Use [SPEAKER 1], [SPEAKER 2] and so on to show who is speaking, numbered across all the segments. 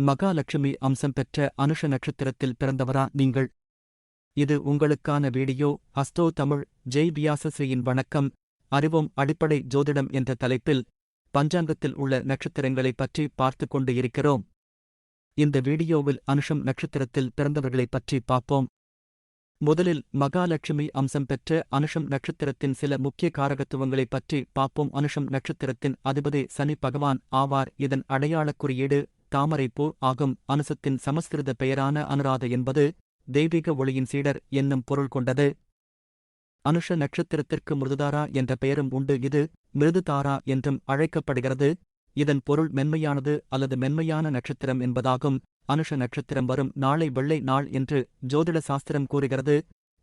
[SPEAKER 1] மகாலட்சுமி அம்சம் பெற்ற அனுஷ நட்சத்திரத்தில் பிறந்தவரா நீங்கள்? இது உங்களுக்கான வீடியோ. அஸ்தோ தமிழ் ஜெய் வியாசஸ்ரீயின் வணக்கம். அறிவோம் அடிப்படை ஜோதிடம் என்ற தலைப்பில் பஞ்சாங்கத்தில் உள்ள நட்சத்திரங்களைப் பற்றி பார்த்து கொண்டு இருக்கிறோம். இந்த வீடியோவில் அனுஷம் நட்சத்திரத்தில் பிறந்தவர்களைப் பற்றி பார்ப்போம். முதலில் மகாலட்சுமி அம்சம் பெற்ற அனுஷம் நட்சத்திரத்தின் சில முக்கிய காரகத்துவங்களைப் பற்றி பார்ப்போம். அனுஷம் நட்சத்திரத்தின் அதிபதி சனி பகவான் ஆவார். இதன் அடையாளக் குறியீடு தாமரைப்பூ ஆகும். அனுசத்தின் சமஸ்கிருத பெயரான அனுராத என்பது தெய்வீக ஒளியின் சீடர் என்னும் பொருள் கொண்டது. அனுஷ நட்சத்திரத்திற்கு மிருதுதாரா என்ற பெயரும் உண்டு. இது மிருதுதாரா என்றும் அழைக்கப்படுகிறது. இதன் பொருள் மென்மையானது அல்லது மென்மையான நட்சத்திரம் என்பதாகும். அனுஷ நட்சத்திரம் வரும் நாளை வெள்ளை நாள் என்று ஜோதிட சாஸ்திரம் கூறுகிறது.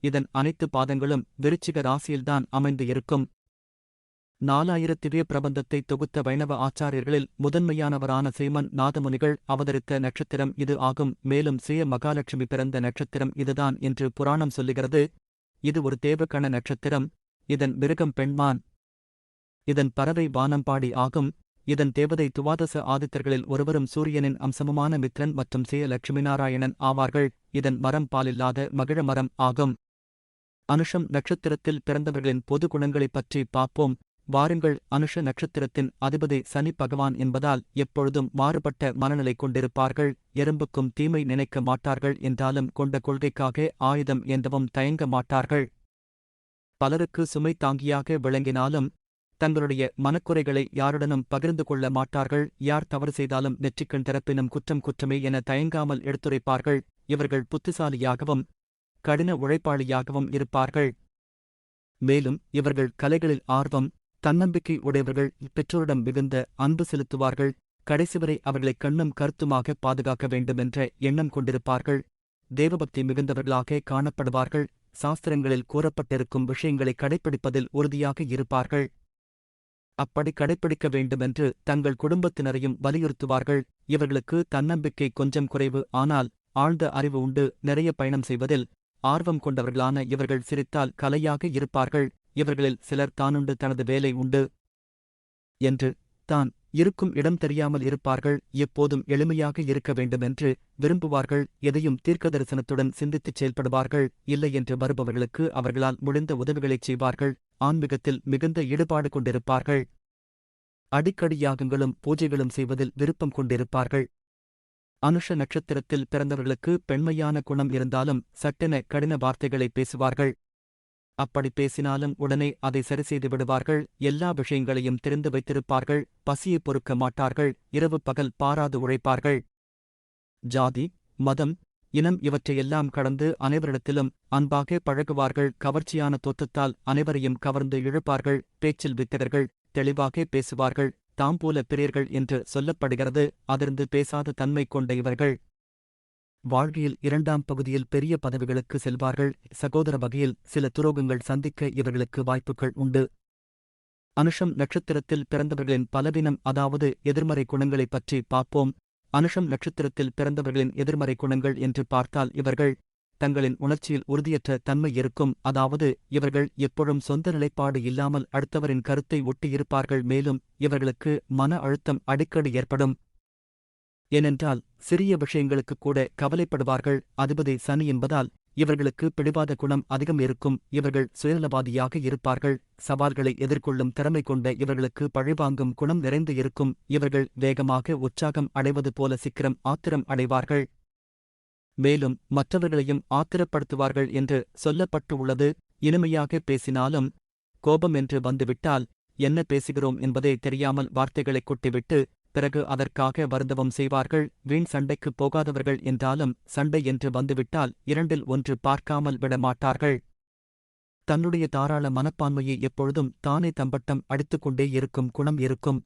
[SPEAKER 1] இதன் அனைத்து பாதங்களும் விருச்சிக ராசியில்தான் அமைந்து இருக்கும். நாலாயிரத்திவே பிரபந்தத்தை தொகுத்த வைணவ ஆச்சாரியர்களில் முதன்மையானவரான சீமன் நாதமுனிகள் அவதரித்த நட்சத்திரம் இது ஆகும். மேலும் சுய மகாலட்சுமி பிறந்த நட்சத்திரம் இதுதான் என்று புராணம் சொல்லுகிறது. இது ஒரு தேவகண நட்சத்திரம். இதன் மிருகம் பெண்மான். இதன் பறவை வானம்பாடி ஆகும். இதன் தேவதை துவாதச ஆதித்தர்களில் ஒருவரும் சூரியனின் அம்சமுமான மித்ரன் மற்றும் சேய லட்சுமிநாராயணன் ஆவார்கள். இதன் மரம் பாலில்லாத மகிழ மரம் ஆகும். அனுஷம் நட்சத்திரத்தில் பிறந்தவர்களின் பொது குணங்களைப் பற்றி பார்ப்போம். வாருங்கள் அனுஷ நட்சத்திரத்தின் அதிபதி சனி பகவான் என்பதால் எப்பொழுதும் மாறுபட்ட மனநிலை கொண்டிருப்பார்கள் எறும்புக்கும் தீமை நினைக்க மாட்டார்கள் என்றாலும் கொண்ட கொள்கைக்காக ஆயுதம் என்றவும் தயங்க மாட்டார்கள். பலருக்கு சுமை தாங்கியாக விளங்கினாலும் தங்களுடைய மனக்குறைகளை யாருடனும் பகிர்ந்து கொள்ள மாட்டார்கள் யார் தவறு செய்தாலும் நெற்றிக்கண் திறப்பினும் குற்றம் குற்றமே என தயங்காமல் எடுத்துரைப்பார்கள் இவர்கள் புத்திசாலியாகவும் கடின உழைப்பாளியாகவும் இருப்பார்கள். மேலும் இவர்கள் கலைகளில் ஆர்வம் தன்னம்பிக்கை உடையவர்கள் இப்பெற்றோரிடம் மிகுந்த அன்பு செலுத்துவார்கள். கடைசிவரை அவர்களை கண்ணும் கருத்துமாக பாதுகாக்க வேண்டுமென்ற எண்ணம் கொண்டிருப்பார்கள். தேவபக்தி மிகுந்தவர்களாக காணப்படுவார்கள். சாஸ்திரங்களில் கூறப்பட்டிருக்கும் விஷயங்களை கடைப்பிடிப்பதில் உறுதியாக இருப்பார்கள். அப்படி கடைப்பிடிக்க வேண்டுமென்று தங்கள் குடும்பத்தினரையும் வலியுறுத்துவார்கள். இவர்களுக்கு தன்னம்பிக்கை கொஞ்சம் குறைவு ஆனால் ஆழ்ந்த அறிவு உண்டு. நிறைய பயணம் செய்வதில் ஆர்வம் கொண்டவர்களான இவர்கள் சிரித்தால் கலையாக இருப்பார்கள். இவர்களில் சிலர் தானுண்டு தனது வேலை உண்டு என்று தான் இருக்கும் இடம் தெரியாமல் இருப்பார்கள் எப்போதும் எளிமையாக இருக்க வேண்டுமென்று விரும்புவார்கள் எதையும் தீர்க்க தரிசனத்துடன் சிந்தித்துச் செயல்படுவார்கள் இல்லை என்று வருபவர்களுக்கு அவர்களால் முடிந்த உதவிகளைச் செய்வார்கள் ஆன்மீகத்தில் மிகுந்த ஈடுபாடு கொண்டிருப்பார்கள். அடிக்கடி யாகங்களும் பூஜைகளும் செய்வதில் விருப்பம் கொண்டிருப்பார்கள். அனுஷ நட்சத்திரத்தில் பிறந்தவர்களுக்கு பெண்மையான குணம் இருந்தாலும் சட்டென கடின வார்த்தைகளை பேசுவார்கள். அப்படி பேசினாலும் உடனே அதை சரிசெய்து விடுவார்கள். எல்லா விஷயங்களையும் தெரிந்து வைத்திருப்பார்கள். பசியை பொறுக்க மாட்டார்கள். இரவு பகல் பாராது உழைப்பார்கள். ஜாதி மதம் இனம் இவற்றையெல்லாம் கடந்து அனைவரிடத்திலும் அன்பாக பழகுவார்கள். கவர்ச்சியான தோற்றத்தால் அனைவரையும் கவர்ந்து இழுப்பார்கள். பேச்சில் வித்தகர்கள் தெளிவாக பேசுவார்கள். தாம் போல பிரியர்கள் என்று சொல்லப்படுகிறது. அதிர்ந்து பேசாத தன்மை கொண்ட இவர்கள். வாழ்க்கையில் இரண்டாம் பகுதியில் பெரிய பதவிகளுக்கு செல்வார்கள். சகோதர வகையில் சில துரோகங்கள் சந்திக்க இவர்களுக்கு வாய்ப்புகள் உண்டு. அனுஷம் நட்சத்திரத்தில் பிறந்தவர்களின் பலவீனம் அதாவது எதிர்மறை குணங்களைப் பற்றி பார்ப்போம். அனுஷம் நட்சத்திரத்தில் பிறந்தவர்களின் எதிர்மறை குணங்கள் என்று பார்த்தால் இவர்கள் தங்களின் உணர்ச்சியில் உறுதியற்ற தன்மை இருக்கும். அதாவது இவர்கள் எப்பொழுதும் சொந்த நிலைப்பாடு இல்லாமல் அடுத்தவரின் கருத்தை ஒட்டியிருப்பார்கள் மேலும் இவர்களுக்கு மன அழுத்தம் அடிக்கடி ஏற்படும். ஏனென்றால் சிறிய விஷயங்களுக்கு கூட கவலைப்படுவார்கள். அதிபதி சனி என்பதால் இவர்களுக்கு பிடிவாத குணம் அதிகம் இருக்கும். இவர்கள் சுயநலவாதியாக இருப்பார்கள். சவால்களை எதிர்கொள்ளும் திறமை கொண்ட இவர்களுக்கு பழிவாங்கும் குணம் நிறைந்து இருக்கும். இவர்கள் வேகமாக உற்சாகம் அடைவது போல சிக்கிரம் ஆத்திரம் அடைவார்கள். மேலும் மற்றவர்களையும் ஆத்திரப்படுத்துவார்கள் என்று சொல்லப்பட்டு உள்ளது இனிமையாக பேசினாலும் கோபம் என்று வந்துவிட்டால் என்ன பேசுகிறோம் என்பதே தெரியாமல் வார்த்தைகளை கொட்டிவிட்டு பிறகு அதற்காக வருந்தவம் செய்வார்கள். வீண் சண்டைக்குப் போகாதவர்கள் என்றாலும் சண்டை என்று வந்துவிட்டால் இரண்டில் ஒன்று பார்க்காமல் விடமாட்டார்கள். தன்னுடைய தாராள மனப்பான்மையை எப்பொழுதும் தானே தம்பட்டம் அடித்துக்கொண்டே இருக்கும் குணம் இருக்கும்.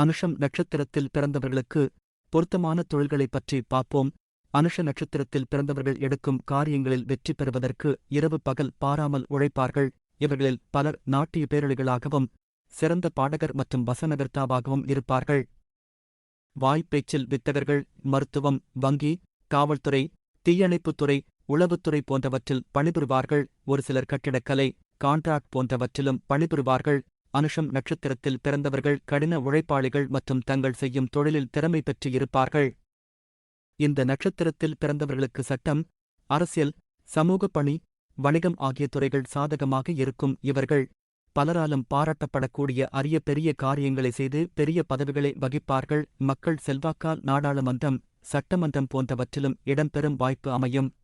[SPEAKER 1] அனுஷம் நட்சத்திரத்தில் பிறந்தவர்களுக்கு பொருத்தமான தொழில்களைப் பற்றி பார்ப்போம். அனுஷ நட்சத்திரத்தில் பிறந்தவர்கள் எடுக்கும் காரியங்களில் வெற்றி பெறுவதற்கு இரவு பகல் பாராமல் உழைப்பார்கள். இவர்களில் பலர் நாட்டிய பேரழிகளாகவும் சிறந்த பாடகர் மற்றும் வசனகர்த்தாவாகவும் இருப்பார்கள். வாய்ப்பேச்சில் வித்தகர்கள் மருத்துவம் வங்கி காவல்துறை தீயணைப்புத்துறை உளவுத்துறை போன்றவற்றில் பணிபுரிவார்கள். ஒரு சிலர் கட்டிடக்கலை கான்ட்ராக்ட் போன்றவற்றிலும் பணிபுரிவார்கள். அனுஷம் நட்சத்திரத்தில் பிறந்தவர்கள் கடின உழைப்பாளிகள் மற்றும் தங்கள் செய்யும் தொழிலில் திறமை பெற்று இருப்பார்கள். இந்த நட்சத்திரத்தில் பிறந்தவர்களுக்கு சட்டம் அரசியல் சமூக பணி வணிகம் ஆகிய துறைகள் சாதகமாக இருக்கும் இவர்கள். பலராலும் பாராட்டப்படக்கூடிய அரிய பெரிய காரியங்களை செய்து பெரிய பதவிகளை வகிப்பார்கள். மக்கள் செல்வாக்கால் நாடாளுமன்றம் சட்டமன்றம் போன்றவற்றிலும் இடம்பெறும் வாய்ப்பு அமையும்.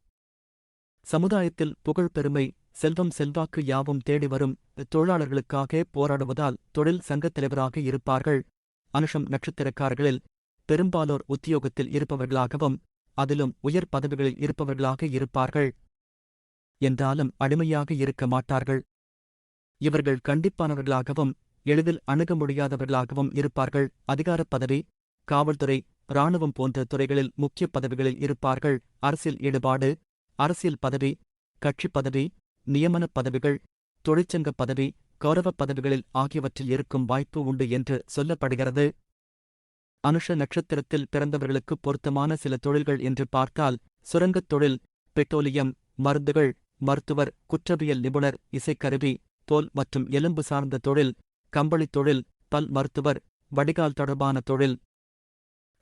[SPEAKER 1] சமுதாயத்தில் புகழ் பெருமை செல்வம் செல்வாக்கு யாவும் தேடி வரும் தொழிலாளர்களுக்காக போராடுவதால் தொழில் சங்கத் தலைவராக இருப்பார்கள். அனுஷம் நட்சத்திரக்காரர்களில் பெரும்பாலோர் உத்தியோகத்தில் இருப்பவர்களாகவும் அதிலும் உயர் பதவிகளில் இருப்பவர்களாக இருப்பார்கள். என்றாலும் அடிமையாக இருக்க மாட்டார்கள். இவர்கள் கண்டிப்பானவர்களாகவும் எளிதில் அணுக முடியாதவர்களாகவும் இருப்பார்கள். அதிகாரப் பதவி காவல்துறை இராணுவம் போன்ற துறைகளில் முக்கிய பதவிகளில் இருப்பார்கள். அரசியல் ஈடுபாடு அரசியல் பதவி கட்சிப் பதவி நியமனப் பதவிகள் தொழிற்சங்க பதவி கௌரவப் பதவிகளில் ஆகியவற்றில் இருக்கும் வாய்ப்பு உண்டு என்று சொல்லப்படுகிறது. அனுஷ நட்சத்திரத்தில் பிறந்தவர்களுக்கு பொருத்தமான சில தொழில்கள் என்று பார்த்தால் சுரங்கத் தொழில் பெட்ரோலியம் மருந்துகள் மருத்துவர் குற்றவியல் நிபுணர் இசைக்கருவி தோல் மற்றும் எலும்பு சார்ந்த தொழில் கம்பளித் தொழில் பல் மருத்துவர் வடிகால் தொடர்பான தொழில்.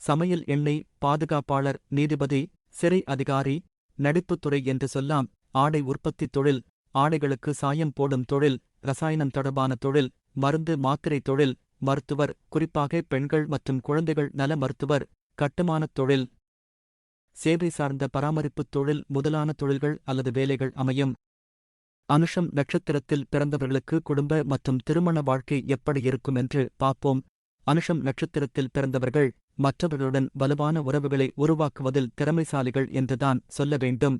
[SPEAKER 1] சமையல் எண்ணெய் பாதுகாப்பாளர் நீதிபதி சிறை அதிகாரி நடிப்புத்துறை என்று சொல்லாம் ஆடை உற்பத்தி தொழில் ஆடைகளுக்கு சாயம் போடும் தொழில் ரசாயனம் தொடர்பான தொழில் மருந்து மாத்திரை தொழில் மருத்துவர் குறிப்பாக பெண்கள் மற்றும் குழந்தைகள் நல மருத்துவர் கட்டுமானத் தொழில். சேவை சார்ந்த பராமரிப்புத் தொழில் முதலான தொழில்கள் அல்லது வேலைகள் அமையும். அனுஷம் நட்சத்திரத்தில் பிறந்தவர்களுக்கு குடும்ப மற்றும் திருமண வாழ்க்கை எப்படி இருக்கும் என்று பார்ப்போம். அனுஷம் நட்சத்திரத்தில் பிறந்தவர்கள் மற்றவர்களுடன் வலுவான உறவுகளை உருவாக்குவதில் திறமைசாலிகள் என்றுதான் சொல்ல வேண்டும்.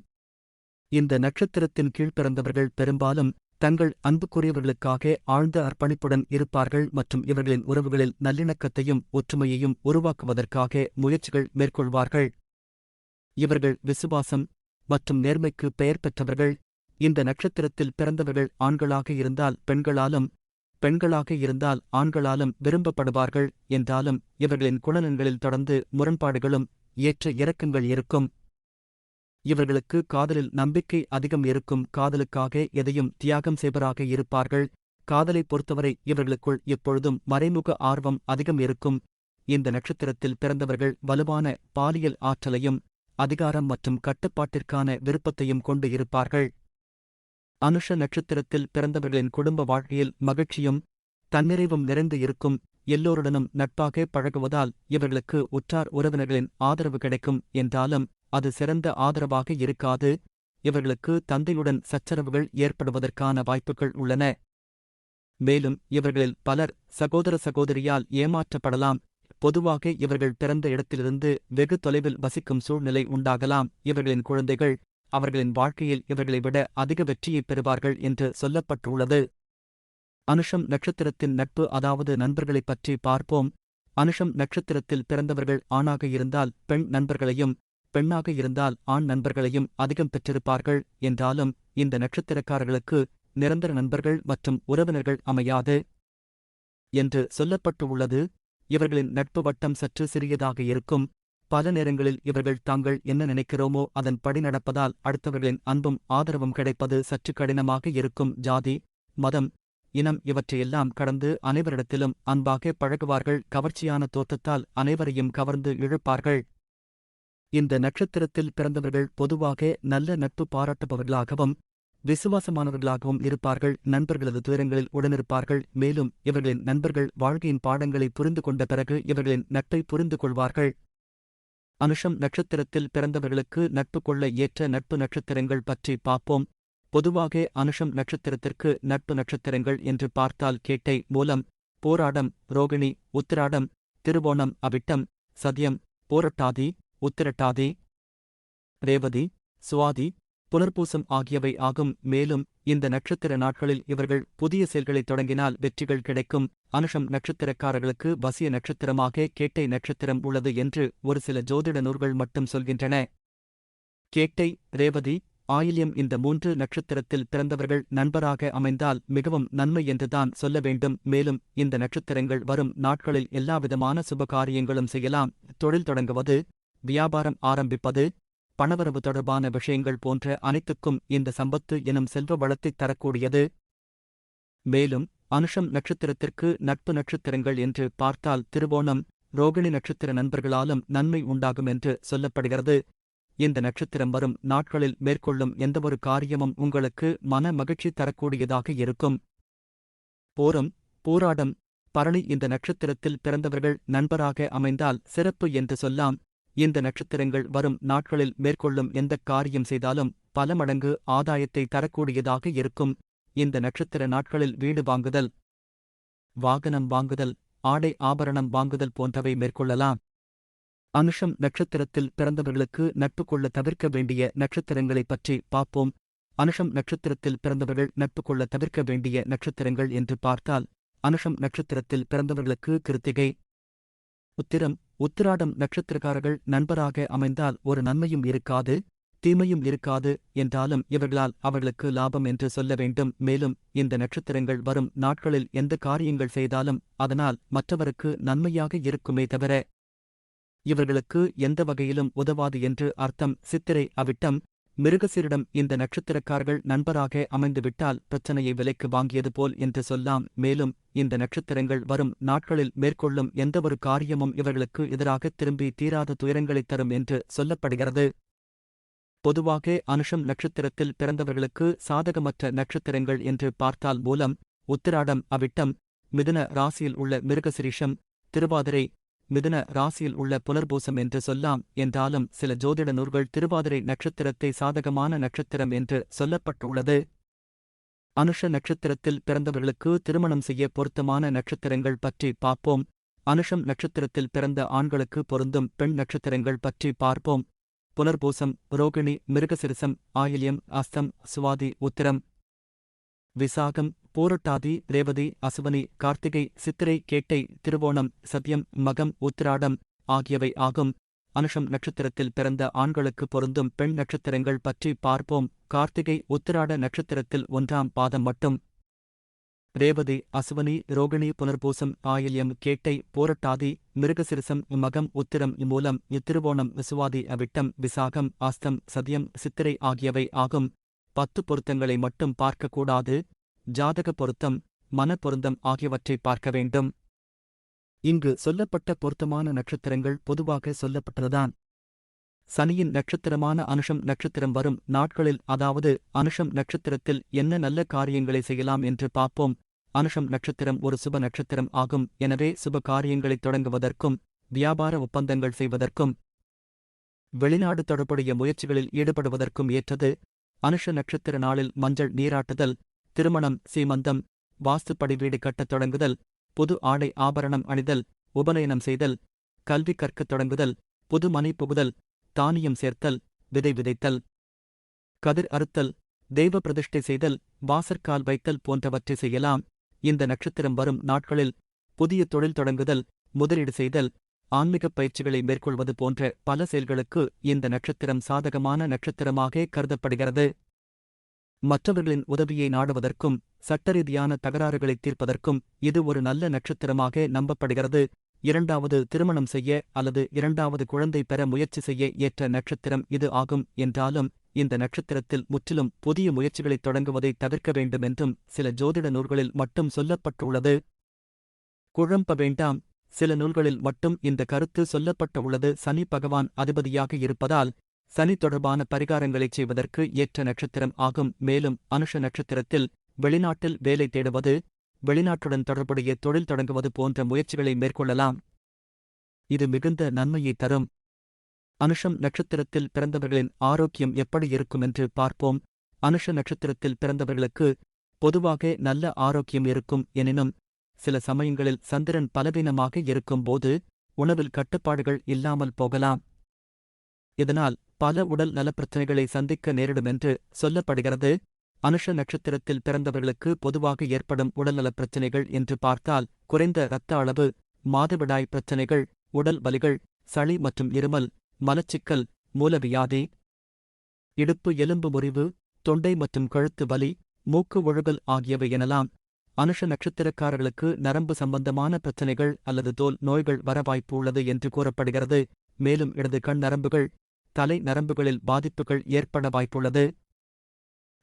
[SPEAKER 1] இந்த நட்சத்திரத்தின் கீழ் பிறந்தவர்கள் பெரும்பாலும் தங்கள் அன்புக்குரியவர்களுக்காக ஆழ்ந்த அர்ப்பணிப்புடன் இருப்பார்கள் மற்றும் இவர்களின் உறவுகளில் நல்லிணக்கத்தையும் ஒற்றுமையையும் உருவாக்குவதற்காக முயற்சிகள் மேற்கொள்வார்கள். இவர்கள் விசுவாசம் மற்றும் நேர்மைக்கு பெயர் பெற்றவர்கள். இந்த நட்சத்திரத்தில் பிறந்தவர்கள் ஆண்களாக இருந்தால் பெண்களாலும் பெண்களாக இருந்தால் ஆண்களாலும் விரும்பப்படுவார்கள் என்றாலும் இவர்களின் குணநலன்களில் தொடர்ந்து முரண்பாடுகளும் ஏற்ற இறக்கங்கள் இருக்கும். இவர்களுக்கு காதலில் நம்பிக்கை அதிகம் இருக்கும். காதலுக்காக எதையும் தியாகம் செய்வராக இருப்பார்கள். காதலை பொறுத்தவரை இவர்களுக்குள் எப்பொழுதும் மறைமுக ஆர்வம் அதிகம் இருக்கும். இந்த நட்சத்திரத்தில் பிறந்தவர்கள் வலுவான பாலியல் ஆற்றலையும் அதிகாரம் மற்றும் கட்டுப்பாட்டிற்கான விருப்பத்தையும் கொண்டு இருப்பார்கள். அனுஷ நட்சத்திரத்தில் பிறந்தவர்களின் குடும்ப வாழ்க்கையில் மகிழ்ச்சியும் தன்னிறைவும் நிறைந்து இருக்கும். எல்லோருடனும் நட்பாக பழகுவதால் இவர்களுக்கு உற்றார் உறவினர்களின் ஆதரவு கிடைக்கும். என்றாலும் அது சிறந்த ஆதரவாக இருக்காது. இவர்களுக்கு தந்தையுடன் சச்சரவுகள் ஏற்படுவதற்கான வாய்ப்புகள் உள்ளன. மேலும் இவர்களில் பலர் சகோதர சகோதரியால் ஏமாற்றப்படலாம். பொதுவாக இவர்கள் பிறந்த இடத்திலிருந்து வெகு தொலைவில் வசிக்கும் சூழ்நிலை உண்டாகலாம். இவர்களின் குழந்தைகள் அவர்களின் வாழ்க்கையில் இவர்களை விட அதிக வெற்றியைப் பெறுவார்கள் என்று சொல்லப்பட்டுள்ளது. அனுஷம் நட்சத்திரத்தின் நட்பு அதாவது நண்பர்களைப் பற்றி பார்ப்போம். அனுஷம் நட்சத்திரத்தில் பிறந்தவர்கள் ஆணாக இருந்தால் பெண் நண்பர்களையும் பெண்ணாக இருந்தால் ஆண் நண்பர்களையும் அதிகம் பெற்றிருப்பார்கள். என்றாலும் இந்த நட்சத்திரக்காரர்களுக்கு நிரந்தர நண்பர்கள் மற்றும் உறவினர்கள் அமையாது. என்று சொல்லப்பட்டுள்ளது. இவர்களின் நட்பு வட்டம் சற்று சிறியதாக இருக்கும். பல நேரங்களில் இவர்கள் தாங்கள் என்ன நினைக்கிறோமோ அதன் படி நடப்பதால் அடுத்தவர்களின் அன்பும் ஆதரவும் கிடைப்பது சற்று கடினமாக இருக்கும். ஜாதி மதம் இனம் இவற்றையெல்லாம் கடந்து அனைவரிடத்திலும் அன்பாக பழகுவார்கள். கவர்ச்சியான தோற்றத்தால் அனைவரையும் கவர்ந்து இழுப்பார்கள். இந்த நட்சத்திரத்தில் பிறந்தவர்கள் பொதுவாக நல்ல நட்பு பாராட்டுபவர்களாகவும் விசுவாசமானவர்களாகவும் இருப்பார்கள். நண்பர்களது துயரங்களில் உடனிருப்பார்கள். மேலும் இவர்களின் நண்பர்கள் வாழ்க்கையின் பாடங்களை புரிந்து கொண்ட பிறகு இவர்களின் நட்பை புரிந்து கொள்வார்கள். அனுஷம் நட்சத்திரத்தில் பிறந்தவர்களுக்கு நட்பு கொள்ள ஏற்ற நட்பு நட்சத்திரங்கள் பற்றி பார்ப்போம். பொதுவாக அனுஷம் நட்சத்திரத்திற்கு நட்பு நட்சத்திரங்கள் என்று பார்த்தால் கேட்டை மூலம் போராடம் ரோகிணி உத்திராடம் திருவோணம் அவிட்டம் சதியம் போரட்டாதி உத்திரட்டாதி ரேவதி சுவாதி புனர்பூசம் ஆகியவை ஆகும். மேலும் இந்த நட்சத்திர நாட்களில் இவர்கள் புதிய செயல்களைத் தொடங்கினால் வெற்றிகள் கிடைக்கும். அனுஷம் நட்சத்திரக்காரர்களுக்கு வசிய நட்சத்திரமாக கேட்டை நட்சத்திரம் உள்ளது என்று ஒரு சில ஜோதிட நூல்கள் மட்டும் சொல்கின்றன. கேட்டை ரேவதி ஆயில்யம் இந்த மூன்று நட்சத்திரத்தில் பிறந்தவர்கள் நண்பராக அமைந்தால் மிகவும் நன்மை என்றுதான் சொல்ல வேண்டும். மேலும் இந்த நட்சத்திரங்கள் வரும் நாட்களில் எல்லாவிதமான சுபகாரியங்களும் செய்யலாம். தொழில் தொடங்குவது வியாபாரம் ஆரம்பிப்பது பணவரவு தொடர்பான விஷயங்கள் போன்ற அனைத்துக்கும் இந்த சம்பத்து எனும் செல்வ வளத்தைத் தரக்கூடியது. மேலும் அனுஷம் நட்சத்திரத்திற்கு நட்பு நட்சத்திரங்கள் என்று பார்த்தால் திருவோணம் ரோகிணி நட்சத்திர நண்பர்களாலும் நன்மை உண்டாகும் என்று சொல்லப்படுகிறது. இந்த நட்சத்திரம் வரும் நாட்களில் மேற்கொள்ளும் எந்தவொரு காரியமும் உங்களுக்கு மன மகிழ்ச்சி தரக்கூடியதாக இருக்கும். போரம் போராடம். பரணி இந்த நட்சத்திரத்தில் பிறந்தவர்கள் நண்பராக அமைந்தால் சிறப்பு என்று சொல்லாம். இந்த நட்சத்திரங்கள் வரும் நாட்களில் மேற்கொள்ளும் எந்தக் காரியம் செய்தாலும் பல மடங்கு ஆதாயத்தை தரக்கூடியதாக இருக்கும். இந்த நட்சத்திர நாட்களில் வீடு வாங்குதல் வாகனம் வாங்குதல் ஆடை ஆபரணம் வாங்குதல் போன்றவை மேற்கொள்ளலாம். அனுஷம் நட்சத்திரத்தில் பிறந்தவர்களுக்கு நட்பு கொள்ள தவிர்க்க வேண்டிய நட்சத்திரங்களைப் பற்றி பார்ப்போம். அனுஷம் நட்சத்திரத்தில் பிறந்தவர்கள் நட்பு கொள்ள தவிர்க்க வேண்டிய நட்சத்திரங்கள் என்று பார்த்தால் அனுஷம் நட்சத்திரத்தில் பிறந்தவர்களுக்கு கிருத்திகை உத்திரம் உத்திராடம் நட்சத்திரக்காரர்கள் நண்பராக அமைந்தால் ஒரு நன்மையும் இருக்காது. தீமையும் இருக்காது என்றாலும் இவர்களால் அவர்களுக்கு லாபம் என்று சொல்ல வேண்டும். மேலும் இந்த நட்சத்திரங்கள் வரும் நாட்களில் எந்த காரியங்கள் செய்தாலும் அதனால் மற்றவருக்கு நன்மையாக இருக்குமே தவிர இவர்களுக்கு எந்த வகையிலும் உதவாது என்று அர்த்தம். சித்திரை அவிட்டம் மிருகசிரிடம் இந்த நட்சத்திரக்காரர்கள் நண்பராக அமைந்துவிட்டால் பிரச்சனையை விலைக்கு வாங்கியது போல் என்று சொல்லாம். மேலும் இந்த நட்சத்திரங்கள் வரும் நாட்களில் மேற்கொள்ளும் எந்தவொரு காரியமும் இவர்களுக்கு எதிராக திரும்பி தீராத துயரங்களைத் தரும் என்று சொல்லப்படுகிறது. பொதுவாக அனுஷம் நட்சத்திரத்தில் பிறந்தவர்களுக்கு சாதகமற்ற நட்சத்திரங்கள் என்று பார்த்தால் மூலம் உத்திராடம் அவிட்டம் மிதுன ராசியில் உள்ள மிருகசிரீஷம் திருவாதிரை மிதுன ராசியில் உள்ள புலர்பூசம் என்று சொல்லாம் என்றாலும் சில ஜோதிட நூல்கள் திருவாதிரை நட்சத்திரத்தை சாதகமான நட்சத்திரம் என்று சொல்லப்பட்டுள்ளது. அனுஷ நட்சத்திரத்தில் பிறந்தவர்களுக்கு திருமணம் செய்ய பொருத்தமான நட்சத்திரங்கள் பற்றி பார்ப்போம். அனுஷம் நட்சத்திரத்தில் பிறந்த ஆண்களுக்கு பொருந்தும் பெண் நட்சத்திரங்கள் பற்றி பார்ப்போம். புனர்பூசம் ரோகிணி மிருகசிரசம் ஆயில்யம் அஸ்தம் சுவாதி உத்திரம். விசாகம் பூரட்டாதி ரேவதி அசுவனி கார்த்திகை சித்திரை கேட்டை திருவோணம் சத்யம் மகம் உத்திராடம் ஆகியவை ஆகும். அனுஷம் நட்சத்திரத்தில் பிறந்த ஆண்களுக்கு பொருந்தும் பெண் நட்சத்திரங்கள் பற்றி பார்ப்போம். கார்த்திகை உத்திராட நட்சத்திரத்தில் ஒன்றாம் பாதம் மட்டும். ரேவதி அசுவனி ரோகிணி புனர்பூசம் ஆயில்யம் கேட்டை போரட்டாதி மிருகசிரசம் மகம் உத்திரம் இம்மூலம் இத்திருவோணம் விசுவாதி அவிட்டம் விசாகம் ஆஸ்தம் சதியம் சித்திரை ஆகியவை ஆகும். பத்து பொருத்தங்களை மட்டும் பார்க்கக்கூடாது. ஜாதக பொருத்தம் மன பொருந்தம் ஆகியவற்றை பார்க்க வேண்டும். இங்கு சொல்லப்பட்ட பொருத்தமான நட்சத்திரங்கள் பொதுவாக சொல்லப்பட்டதுதான். சனியின் நட்சத்திரமான அனுஷம் நட்சத்திரம் வரும் நாட்களில் அதாவது அனுஷம் நட்சத்திரத்தில் என்ன நல்ல காரியங்களை செய்யலாம் என்று பார்ப்போம். அனுஷம் நட்சத்திரம் ஒரு சுப நட்சத்திரம் ஆகும். எனவே சுப காரியங்களைத் தொடங்குவதற்கும் வியாபார ஒப்பந்தங்கள் செய்வதற்கும் வெளிநாடு தொடர்புடைய முயற்சிகளில் ஈடுபடுவதற்கும் ஏற்றது. அனுஷ நட்சத்திர நாளில் மஞ்சள் நீராட்டுதல் திருமணம் சீமந்தம் வாஸ்துப்படி வீடு கட்டத் தொடங்குதல் புது ஆடை ஆபரணம் அணிதல் உபநயனம் செய்தல் கல்வி கற்கத் தொடங்குதல் புது மனை புகுதல் தானியம் சேர்த்தல் விதை விதைத்தல் கதிர் அறுத்தல் தெய்வ பிரதிஷ்டை செய்தல் வாசற்கால் வைத்தல் போன்றவற்றை செய்யலாம். இந்த நட்சத்திரம் வரும் நாட்களில் புதிய தொழில் தொடங்குதல் முதலீடு செய்தல் ஆன்மீகப் பயிற்சிகளை மேற்கொள்வது போன்ற பல செயல்களுக்கு இந்த நட்சத்திரம் சாதகமான நட்சத்திரமாக கருதப்படுகிறது. மற்றவர்களின் உதவியை நாடுவதற்கும் சட்டரீதியான தகராறுகளை தீர்ப்பதற்கும் இது ஒரு நல்ல நட்சத்திரமாக நம்பப்படுகிறது. இரண்டாவது திருமணம் செய்ய அல்லது இரண்டாவது குழந்தை பெற முயற்சி செய்ய ஏற்ற நட்சத்திரம் இது ஆகும் என்றாலும் இந்த நட்சத்திரத்தில் முற்றிலும் புதிய முயற்சிகளைத் தொடங்குவதை தவிர்க்க வேண்டுமென்றும் சில ஜோதிட நூல்களில் மட்டும் சொல்லப்பட்டுள்ளது. குழம்ப வேண்டாம். சில நூல்களில் மட்டும் இந்த கருத்து சொல்லப்பட்டுள்ளது. சனி பகவான் அதிபதியாக இருப்பதால் சனி தொடர்பான பரிகாரங்களைச் செய்வதற்கு ஏற்ற நட்சத்திரம் ஆகும். மேலும் அனுஷ நட்சத்திரத்தில் வெளிநாட்டில் வேலை தேடுவது வெளிநாட்டுடன் தொடர்புடைய தொழில் தொடங்குவது போன்ற முயற்சிகளை மேற்கொள்ளலாம். இது மிகுந்த நன்மையை தரும். அனுஷம் நட்சத்திரத்தில் பிறந்தவர்களின் ஆரோக்கியம் எப்படி இருக்கும் என்று பார்ப்போம். அனுஷ நட்சத்திரத்தில் பிறந்தவர்களுக்கு பொதுவாக நல்ல ஆரோக்கியம் இருக்கும் எனினும் சில சமயங்களில் சந்திரன் பலவீனமாக இருக்கும்போது உணவில் கட்டுப்பாடுகள் இல்லாமல் போகலாம். இதனால் பல உடல் நலப்பிரச்சினைகளை சந்திக்க நேரிடுமென்று சொல்லப்படுகிறது. அனுஷ நட்சத்திரத்தில் பிறந்தவர்களுக்கு பொதுவாக ஏற்படும் உடல்நலப் பிரச்சினைகள் என்று பார்த்தால் குறைந்த இரத்த அளவு மாதவிடாய் பிரச்சினைகள் உடல் வலிகள் சளி மற்றும் இருமல் மலச்சிக்கல் மூலவியாதி இடுப்பு எலும்பு முறிவு தொண்டை மற்றும் கழுத்து வலி மூக்கு ஒழுகல் ஆகியவை எனலாம். அனுஷ நட்சத்திரக்காரர்களுக்கு நரம்பு சம்பந்தமான பிரச்சினைகள் அல்லது தோல் நோய்கள் வர வாய்ப்பு உள்ளது என்று கூறப்படுகிறது. மேலும் இடது கண் நரம்புகள் தலை நரம்புகளில் பாதிப்புகள் ஏற்பட வாய்ப்புள்ளது.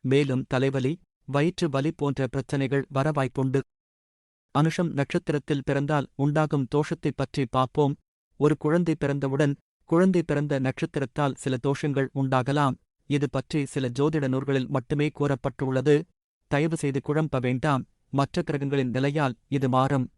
[SPEAKER 1] மேலும் தலைவலி வயிற்று வலி போன்ற பிரச்சனைகள் வர வாய்ப்புண்டு. அனுஷம் நட்சத்திரத்தில் பிறந்தால் உண்டாகும் தோஷத்தைப் பற்றி பார்ப்போம். ஒரு குழந்தை பிறந்தவுடன் குழந்தை பிறந்த நட்சத்திரத்தால் சில தோஷங்கள் உண்டாகலாம். இது பற்றி சில ஜோதிட நூல்களில் மட்டுமே கூறப்பட்டுள்ளது. தயவு செய்து குழம்ப வேண்டாம். மற்ற கிரகங்களின் நிலையால் இது மாறும்.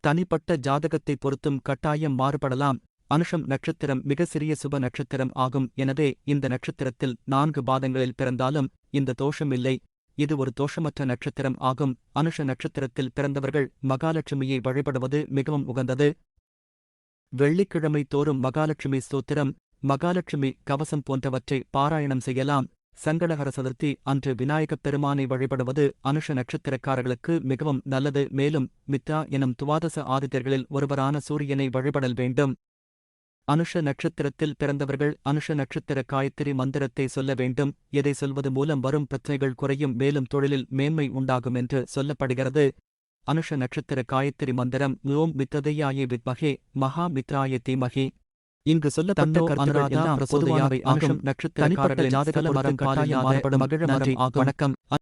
[SPEAKER 1] தனிப்பட்ட ஜாதகத்தை பொறுத்தும் கட்டாயம் மாறுபடலாம். அனுஷம் நட்சத்திரம் மிக சிறிய சுப நட்சத்திரம் ஆகும். எனவே இந்த நட்சத்திரத்தில் நான்கு பாதங்களில் பிறந்தாலும் இந்த தோஷம் இல்லை இது ஒரு தோஷமற்ற நட்சத்திரம் ஆகும். அனுஷ நட்சத்திரத்தில் பிறந்தவர்கள் மகாலட்சுமியை வழிபடுவது மிகவும் உகந்தது. வெள்ளிக்கிழமை தோறும் மகாலட்சுமி ஸ்தோத்திரம் மகாலட்சுமி கவசம் போன்றவற்றை பாராயணம் செய்யலாம். சங்கடகர சதுர்த்தி அன்று விநாயகப் பெருமானை வழிபடுவது அனுஷ நட்சத்திரக்காரர்களுக்கு மிகவும் நல்லது. மேலும் மித்தா எனும் துவாதச ஆதித்யர்களில் ஒருவரான சூரியனை வழிபடல் வேண்டும். அனுஷ நட்சத்திரத்தில் பிறந்தவர்கள் அனுஷ நட்சத்திர காயத்திரி மந்திரத்தை சொல்ல வேண்டும். எதை சொல்வது மூலம் வரும் பிரச்சனைகள் குறையும் மேலும் தொழிலில் மேன்மை உண்டாகும் என்று சொல்லப்படுகிறது. அனுஷ நட்சத்திர காயத்திரி மந்திரம் ஓம் மித்ரதையாயே வித்மகே மகா மித்ராய தீமகே. இங்கு பொதுவானவை. ஆகும். நட்சத்திர வணக்கம்.